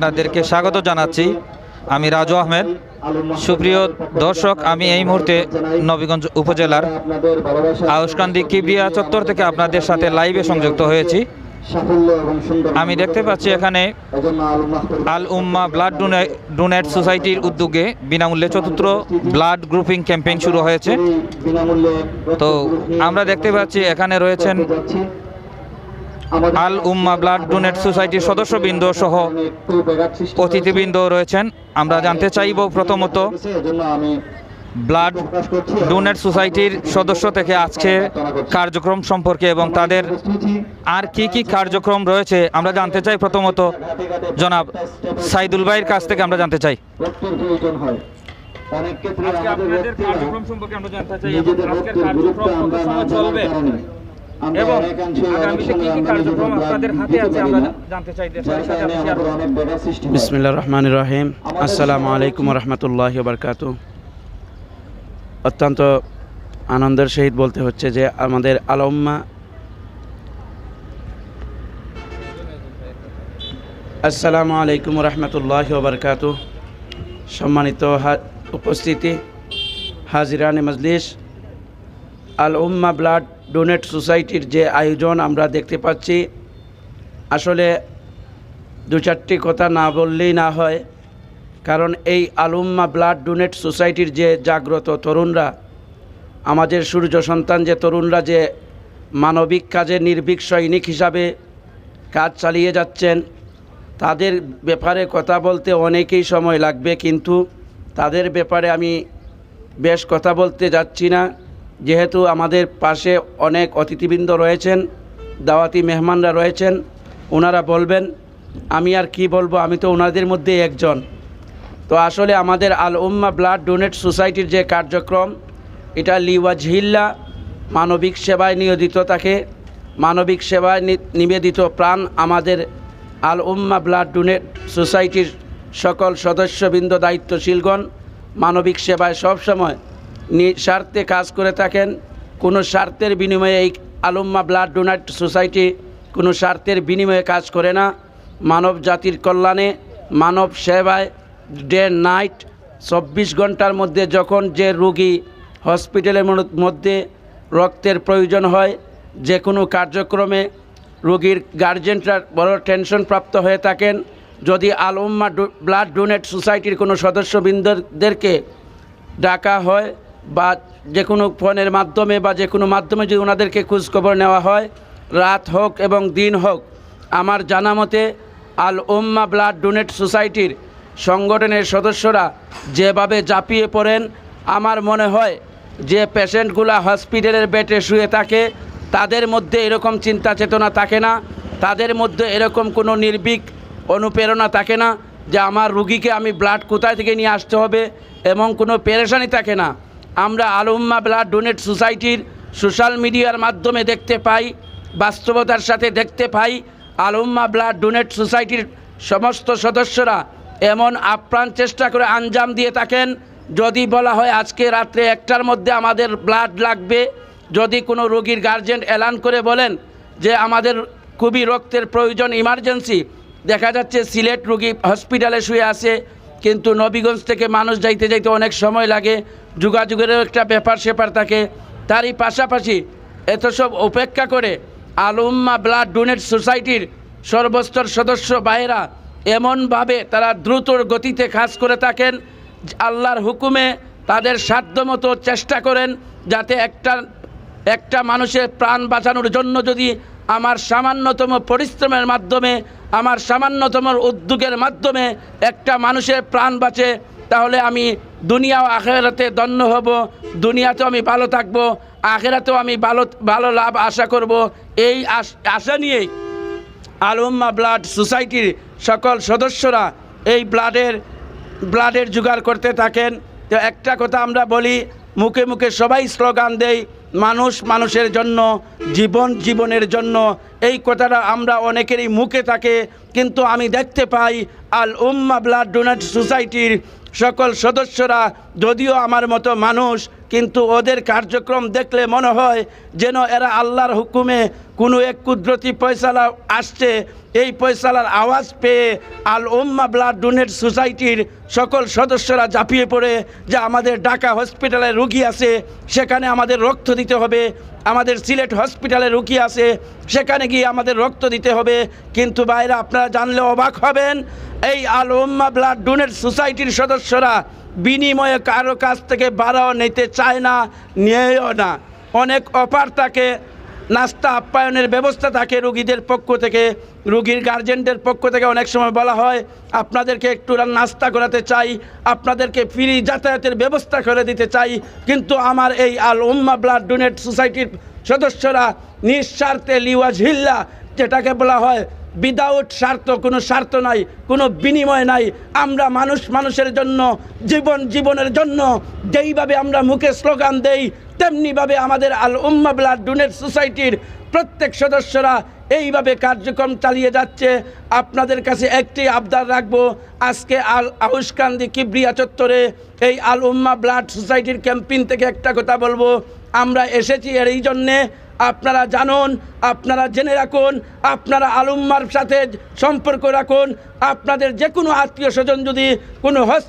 আপনাদেরকে স্বাগত জানাচ্ছি। আমি রাজু আহমেদ। সুপ্রিয় দর্শক, আমি এই মুহূর্তে নবীগঞ্জ উপজেলার আউসকান্দি কিবরিয়া চত্বর থেকে আপনাদের সাথে লাইভে সংযুক্ত হয়েছি। আমি দেখতে পাচ্ছি এখানে আল উম্মা ব্লাড ডোনেট সোসাইটির উদ্যোগে বিনামূল্যে চতুর্থ ব্লাড গ্রুপিং ক্যাম্পেইন শুরু হয়েছে। তো আমরা দেখতে পাচ্ছি এখানে রয়েছেন আল উম্মা ব্লাড ডোনেট সোসাইটির সদস্যবৃন্দ সহ অতিথিবৃন্দ রয়েছেন। আমরা জানতে চাইব প্রথমত ব্লাড ডোনেট সোসাইটির সদস্য থেকে আজকে কার্যক্রম সম্পর্কে এবং তাদের আর কি কি কার্যক্রম রয়েছে আমরা জানতে চাই প্রথমত। জনাব সাইদুল ভাইয়ের কাছ থেকে আমরা জানতে চাই। অনেক ক্ষেত্রে আজকে আমাদের আপনাদের কার্যক্রম সম্পর্কে আমরা জানতে চাই এবং আজকের কার্যক্রম কত সময় চলবে? এবং আগামীতে কি কি কার্যক্রম আপনাদের হাতে আছে আমরা জানতে চাই দেশের সাথে কারণে আপনি share আমাদের করুন। অনেক ব্যাঘাত সৃষ্টি হয়। বিসমিল্লা রহমান রহিম। আসসালামু আলাইকুম কি- রহমতুল্লাহ বারকাত অত্যন্ত আনন্দের সহিত বলতে হচ্ছে যে আমাদের আলম্মা আসসালামু আলাইকুম রহমতুল্লাহ বারকাত সম্মানিত হা- উপস্থিতি। হাজিরানে মজলিস। আল উম্মা ব্লাড ডোনেট সোসাইটির যে আয়োজন আমরা দেখতে পাচ্ছি, আসলে দু চারটি কথা না বললেই না হয়, কারণ এই আলুম্মা ব্লাড ডোনেট সোসাইটির যে জাগ্রত তরুণরা, আমাদের সূর্য সন্তান যে তরুণরা যে মানবিক কাজে নির্ভীক সৈনিক হিসাবে কাজ চালিয়ে যাচ্ছেন, তাদের ব্যাপারে কথা বলতে অনেকেই সময় লাগবে, কিন্তু তাদের ব্যাপারে আমি বেশ কথা বলতে যাচ্ছি না। যেহেতু আমাদের পাশে অনেক অতিথিবৃন্দ রয়েছেন, দাওয়াতি মেহমানরা রয়েছেন, ওনারা বলবেন, আমি আর কি বলব, আমি তো ওনাদের মধ্যে একজন। তো আসলে আমাদের আল উম্মা ব্লাড ডোনেট সোসাইটির যে কার্যক্রম, এটা লিওয়াজহিল্লা মানবিক সেবায় নিয়োজিত থাকে মানবিক সেবায় নিবেদিত প্রাণ আমাদের আল উম্মা ব্লাড ডোনেট সোসাইটির সকল সদস্যবৃন্দ দায়িত্বশীলগণ, মানবিক সেবায় সবসময় নিঃস্বার্থে কাজ করে থাকেন। কোনো স্বার্থের বিনিময়ে এই আলুম্মা ব্লাড ডোনেট সোসাইটি কোনো স্বার্থের বিনিময়ে কাজ করে না। মানব জাতির কল্যাণে, মানব সেবায় ডে নাইট চব্বিশ ঘণ্টার মধ্যে যখন যে রুগী হসপিটালের মধ্যে রক্তের প্রয়োজন হয় যে কোনো কার্যক্রমে রোগীর গার্জেনরা বড় টেনশন প্রাপ্ত হয়ে থাকেন। যদি আলম্মা ব্লাড ডোনেট সোসাইটির কোনো সদস্যবৃন্দদেরকে ডাকা হয় বা যে কোনো ফোনের মাধ্যমে বা যে কোনো মাধ্যমে যদি ওনাদেরকে খোঁজখবর নেওয়া হয়, রাত হোক এবং দিন হোক, আমার জানা মতে আল ওম্মা ব্লাড ডোনেট সোসাইটির সংগঠনের সদস্যরা যেভাবে ঝাঁপিয়ে পড়েন, আমার মনে হয় যে পেশেন্টগুলা হসপিটালের বেডে শুয়ে থাকে, তাদের মধ্যে এরকম চিন্তা চেতনা থাকে না, তাদের মধ্যে এরকম কোনো নির্ভীক অনুপ্রেরণা থাকে না যে আমার রুগীকে আমি ব্লাড কোথায় থেকে নিয়ে আসতে হবে এবং কোনো পেরেশানি থাকে না। আমরা আলুম্মা ব্লাড ডোনেট সোসাইটির সোশ্যাল মিডিয়ার মাধ্যমে দেখতে পাই, বাস্তবতার সাথে দেখতে পাই, আলুম্মা ব্লাড ডোনেট সোসাইটির সমস্ত সদস্যরা এমন আপ্রাণ চেষ্টা করে আঞ্জাম দিয়ে থাকেন, যদি বলা হয় আজকে রাত্রে একটার মধ্যে আমাদের ব্লাড লাগবে, যদি কোনো রোগীর গার্জেন এলান করে বলেন যে আমাদের খুবই রক্তের প্রয়োজন, ইমার্জেন্সি, দেখা যাচ্ছে সিলেট রোগী হসপিটালে শুয়ে আছে কিন্তু নবীগঞ্জ থেকে মানুষ যাইতে যাইতে অনেক সময় লাগে, যোগাযোগেরও একটা ব্যাপার সেপার থাকে। তারই পাশাপাশি এত সব উপেক্ষা করে আলুম্মা ব্লাড ডোনেট সোসাইটির সর্বস্তর সদস্য ভাইয়েরা এমনভাবে তারা দ্রুত গতিতে কাজ করে থাকেন, আল্লাহর হুকুমে তাদের সাধ্যমতো চেষ্টা করেন যাতে একটা একটা মানুষের প্রাণ বাঁচানোর জন্য যদি আমার সামান্যতম পরিশ্রমের মাধ্যমে আমার সামান্যতম উদ্যোগের মাধ্যমে একটা মানুষের প্রাণ বাঁচে, তাহলে আমি দুনিয়া আখেরাতে দন্য হব, দুনিয়াতেও আমি ভালো থাকব, আখেরাতেও আমি ভালো ভালো লাভ আশা করব। এই আশ- নিয়েই আলুম্মা ব্লাড সোসাইটির সকল সদস্যরা এই ব্লাডের ব্লাডের জোগাড় করতে থাকেন। তো একটা কথা আমরা বলি, মুখে মুখে সবাই স্লোগান দেই মানুষ মানুষের জন্য, জীবন জীবনের জন্য। এই কথাটা আমরা অনেকেরই মুখে থাকে, কিন্তু আমি দেখতে পাই আল উম্মা ব্লাড ডোনেট সোসাইটির সকল সদস্যরা, যদিও আমার মতো মানুষ কিন্তু ওদের কার্যক্রম দেখলে মনে হয় যেন এরা আল্লাহর হুকুমে কোনো এক কুদরতি পয়সালা আসছে। এই পয়সালার আওয়াজ পেয়ে আল ওম্মা ব্লাড ডোনেট সোসাইটির সকল সদস্যরা ঝাঁপিয়ে পড়ে যে আমাদের ঢাকা হসপিটালে রুগী আছে, সেখানে আমাদের রক্ত দিতে হবে। আমাদের সিলেট হসপিটালে রুগী আছে, সেখানে গিয়ে আমাদের রক্ত দিতে হবে। কিন্তু বাইরে আপনারা জানলে অবাক হবেন, এই আল ওম্মা ব্লাড ডোনেট সোসাইটির সদস্যরা বিনিময়ে কারও কাছ থেকে বাড়াও নিতে চায় না, নিয়েও না। অনেক অফার থাকে, নাস্তা আপ্যায়নের ব্যবস্থা থাকে রুগীদের পক্ষ থেকে, রুগীর গার্জেনদের পক্ষ থেকে অনেক সময় বলা হয়, আপনাদেরকে একটু নাস্তা করাতে চাই, আপনাদেরকে ফ্রি যাতায়াতের ব্যবস্থা করে দিতে চাই, কিন্তু আমার এই আল উম্মা ব্লাড ডোনেট সোসাইটির সদস্যরা নিঃস্বার্থে লিওয়াজ হিল্লা, যেটাকে বলা হয় উইদাউট স্বার্থ, কোনো স্বার্থ নাই, কোনো বিনিময় নাই। আমরা মানুষ, মানুষের জন্য, জীবন জীবনের জন্য, যেইভাবে আমরা মুখে স্লোগান দেই, তেমনিভাবে আমাদের আল উম্মা ব্লাড ডোনেট সোসাইটির প্রত্যেক সদস্যরা এইভাবে কার্যক্রম চালিয়ে যাচ্ছে। আপনাদের কাছে একটি আবদার রাখব, আজকে আল আউসকান্দি কিবরিয়া চত্বরে এই আল উম্মা ব্লাড সোসাইটির ক্যাম্পেইন থেকে একটা কথা বলব। আমরা এসেছি এর এই জন্যে আপনারা জানুন, আপনারা জেনে রাখুন, আপনারা আলুম্মার সাথে সম্পর্ক রাখুন। আপনাদের যে কোনো আত্মীয় স্বজন যদি কোনো হস